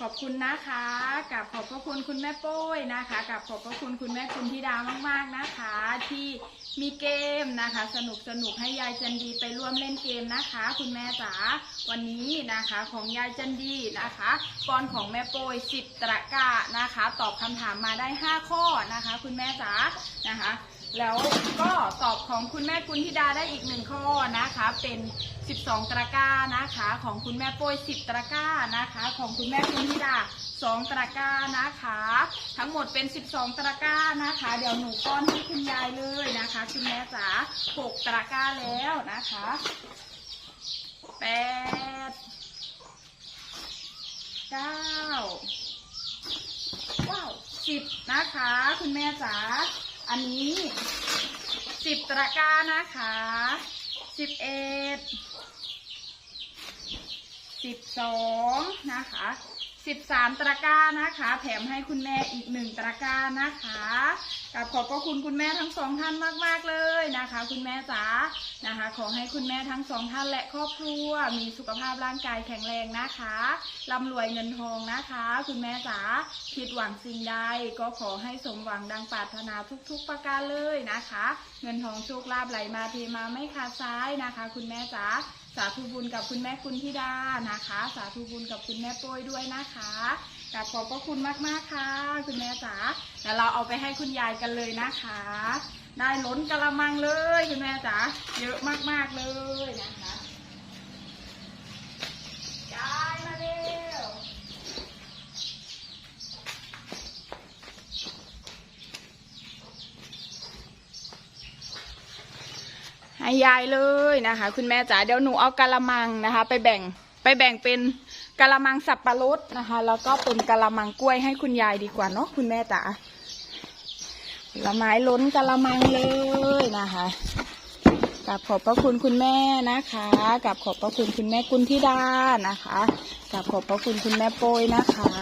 ขอบคุณนะคะกับขอบพระคุณคุณแม่โป้ยนะคะกับขอบพระคุณคุณแม่คุณธิดามากๆนะคะ ที่มีเกมนะคะ สนุกสนุกให้ยายจันดีไปร่วมเล่นเกมนะคะ คุณแม่จ๋าวันนี้นะคะของยายจันดีนะคะกรของแม่โป้ยสิบตะกร้านะคะ ตอบคำถามมาได้ 5 ข้อนะคะ คุณแม่จ๋านะคะ แล้วก็ตอบของคุณแม่กุลธิดาได้อีกหนึ่งข้อนะคะ เป็น 12 ตะกร้านะคะ ของคุณแม่โป้ย10 ตะกร้านะคะ ของคุณแม่กุลธิดา 2 ตะกร้านะคะ ทั้งหมดเป็น 12 ตะกร้านะคะ เดี๋ยวหนูป้อนให้คุณยายเลยนะคะคุณแม่จ๋า6ตะกร้าแล้วนะคะแปดเก้าว้าวสิบนะคะ คุณแม่จ๋า อันนี้สิบตะกร้านะคะสิบเอ็ดสิบสองนะคะ สิบสามตะกร้านะคะ แถมให้คุณแม่อีกหนึ่งตะกร้านะคะกับขอบพระคุณคุณแม่ทั้งสองท่านมาก ๆ เลยนะคะ คุณแม่จ๋านะคะ ขอให้คุณแม่ทั้งสองท่านและครอบครัว มีสุขภาพร่างกายแข็งแรงนะคะร่ำรวยเงินทองนะคะ คุณแม่จ๋าคิดหวังสิ่งใด ก็ขอให้สมหวังดังปรารถนาทุก ๆ ประการเลยนะคะ เงินทองโชคลาภไหลมาเทมาไม่ขาดซ้ายนะคะ คุณแม่จ๋าสาธุบุญกับคุณแม่คุณธิดานะคะ สาธุบุญกับคุณแม่โป้ยด้วยนะคะกับขอบพระคุณมากๆค่ะ คุณแม่จ๋าเดี๋ยวเราเอาไปให้คุณยายกันเลยนะคะ ได้ล้นกระมังเลยคุณแม่จ๋าเยอะมากๆเลยนะคะยายมาเร็วให้ยายเลยนะคะ คุณแม่จ๋าเดี๋ยวหนูเอากะละมังนะคะ ไปแบ่ง ไปแบ่งเป็นกะละมังสับปะรดนะคะ แล้วก็เป็นกะละมังกล้วยให้คุณยายดีกว่าเนาะคุณแม่จ๋าผลไม้ล้นกะละมังเลยนะคะกับขอบพระคุณคุณแม่นะคะกับขอบพระคุณคุณแม่กุลธิดานะคะกับขอบพระคุณคุณแม่โปยนะคะ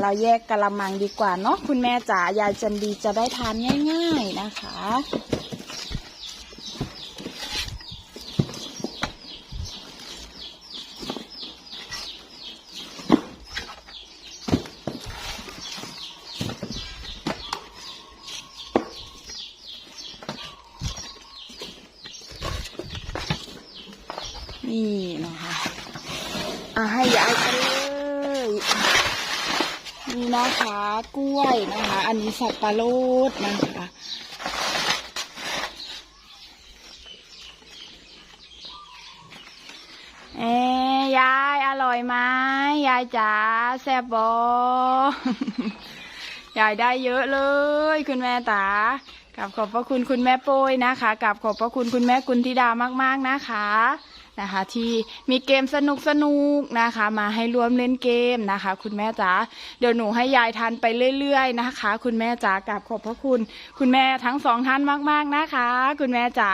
เราแยกกะละมังดีกว่าเนาะคุณแม่จ๋ายายจันดีจะได้ทานง่าย ๆนะคะ นี่นะคะอะให้ยายกันเลยนี่นะคะ กล้วยนะคะ อันนี้สับปะรดนะคะเอ้ยายอร่อยไหมยายจ๋าแซ่บบอยายได้เยอะเลย คุณแม่ตากับขอบพระคุณคุณแม่โป้ยนะคะกับขอบพระคุณคุณแม่กุลธิดามากๆนะคะ นะคะ ที่มีเกมสนุกสนุกนะคะ มาให้ร่วมเล่นเกมนะคะ คุณแม่จ๋าเดี๋ยวหนูให้ยายทานไปเรื่อยๆนะคะ คุณแม่จ๋ากับขอบพระคุณ คุณแม่ทั้งสองท่านมากๆนะคะ คุณแม่จ๋า